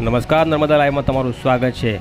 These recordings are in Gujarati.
નમસ્કાર નર્મદા લાઈવમાં તમારું સ્વાગત છે.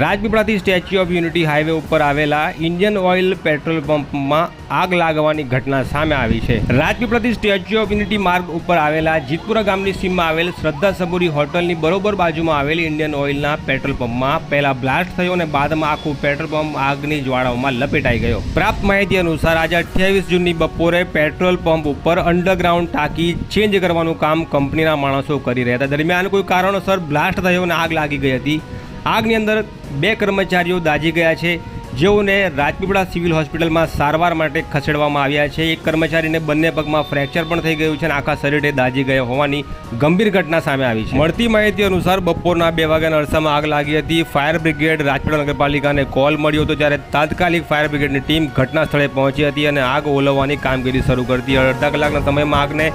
રાજપીપળાથી સ્ટેચ્યુ ઓફ યુનિટી હાઈવે ઉપર આવેલા ઇન્ડિયન ઓઇલ પેટ્રોલ પંપમાં આગ લાગવાની ઘટના સામે આવી છે. રાજપીપળાથી સ્ટેચ્યુ ઓફ યુનિટી માર્ગ ઉપર આવેલા જીતપુરા ગામની સીમમાં આવેલ શ્રદ્ધા સબુરી હોટલની બરોબર બાજુમાં આવેલી ઇન્ડિયન ઓઇલના પેટ્રોલ પંપમાં પહેલા બ્લાસ્ટ થયો અને બાદમાં આખું પેટ્રોલ પંપ આગની જ્વાળાઓમાં લપેટાઈ ગયો. પ્રાપ્ત માહિતી અનુસાર આજે અઠ્યાવીસ જૂનની બપોરે પેટ્રોલ પંપ ઉપર અંડરગ્રાઉન્ડ ટાંકી ચેન્જ કરવાનું કામ કંપનીના માણસો કરી રહ્યા હતા. દરમિયાન કોઈ કારણોસર બ્લાસ્ટ થયો અને આગ લાગી ગઈ હતી. આગની અંદર બે કર્મચારીઓ દાઝી ગયા છે. જેઓને રાજપીપળા સિવિલ હોસ્પિટલમાં સારવાર માટે ખસેડવામાં આવ્યા છે. એક કર્મચારીને બંને પગમાં ફ્રેક્ચર પણ થઈ ગયું છે અને આખા શરીરે દાઝી ગયા હોવાની ગંભીર ઘટના સામે આવી છે. મળતી માહિતી અનુસાર બપોરના બે વાગ્યાના અરસામાં આગ લાગી હતી. ફાયર બ્રિગેડ રાજપીપળા નગરપાલિકાને કોલ મળ્યો હતો ત્યારે તાત્કાલિક ફાયર બ્રિગેડની ટીમ ઘટના સ્થળે પહોંચી હતી અને આગ ઓલવવાની કામગીરી શરૂ કરતી. અડધા કલાકના સમયમાં આગને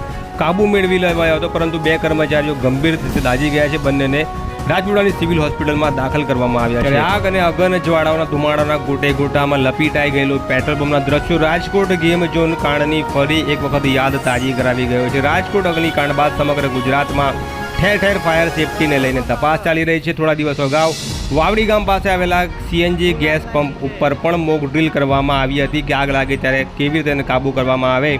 કાબુ મેળવી લેવાયો હતો, પરંતુ બે કર્મચારીઓ ગંભીર રીતે દાજી ગયા છે. બંનેને રાજપીપળાની સિવિલ હોસ્પિટલમાં દાખલ કરવામાં આવ્યા છે. આગ અને અગન જ્વાળાઓના ધુમાડાના ગોટે ગોટામાં લપીટાઈ ગયેલું પેટ્રોલ પંપના દ્રશ્યો રાજકોટ ગેમ ઝોન કાંડની ફરી એક વખત યાદ તાજી કરાવી ગયો છે. રાજકોટ અગ્નિકાંડ બાદ સમગ્ર ગુજરાતમાં ઠેર ઠેર ફાયર સેફટીને લઈને તપાસ ચાલી રહી છે. થોડા દિવસ અગાઉ વાવડી ગામ પાસે આવેલા સીએનજી ગેસ પંપ ઉપર પણ મોક ડ્રીલ કરવામાં આવી હતી કે આગ લાગે ત્યારે કેવી રીતે કાબૂ કરવામાં આવે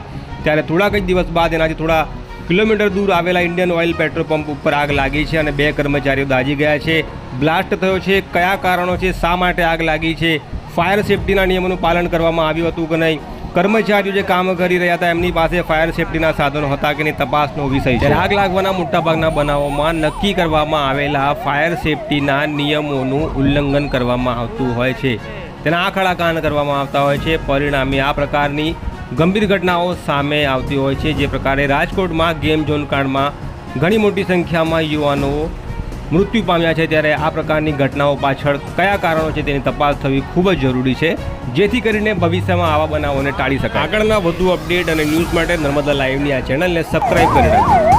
ત્યારે થોડાક જ દિવસ બાદ એનાથી થોડા કિલોમીટર દૂર આવેલા ઇન્ડિયન ઓઇલ પેટ્રોલ પંપ ઉપર આગ લાગી છે અને બે કર્મચારીઓ દાઝી ગયા છે. બ્લાસ્ટ થયો છે. કયા કારણો છે? શા માટે આગ લાગી છે? ફાયર સેફટીના નિયમોનું પાલન કરવામાં આવ્યું હતું કે નહીં? કર્મચારીઓ જે કામ કરી રહ્યા હતા, એમની પાસે ફાયર સેફટીના સાધનો હતા કે નહીં? તપાસનો વિષય છે. આગ લાગવાના મોટાભાગના બનાવોમાં નક્કી કરવામાં આવેલા ફાયર સેફટીના નિયમોનું ઉલ્લંઘન કરવામાં આવતું હોય છે. તેના આખડા કાન કરવામાં આવતા હોય છે. પરિણામે આ પ્રકારની ગંભીર ઘટનાઓ સામે આવતી હોય છે. જે પ્રકારે રાજકોટમાં ગેમ ઝોન કાંડમાં ઘણી મોટી સંખ્યામાં યુવાનો મૃત્યુ પામ્યા છે. ત્યારે આ પ્રકારની ઘટનાઓ પાછળ કયા કારણો છે તેની તપાસ થવી ખૂબ જ જરૂરી છે. જેથી કરીને ભવિષ્યમાં આવા બનાવોને ટાળી શકાય. આગળના વધુ અપડેટ અને ન્યૂઝ માટે નર્મદા લાઈવની આ ચેનલને સબસ્ક્રાઈબ કરી રાખજો.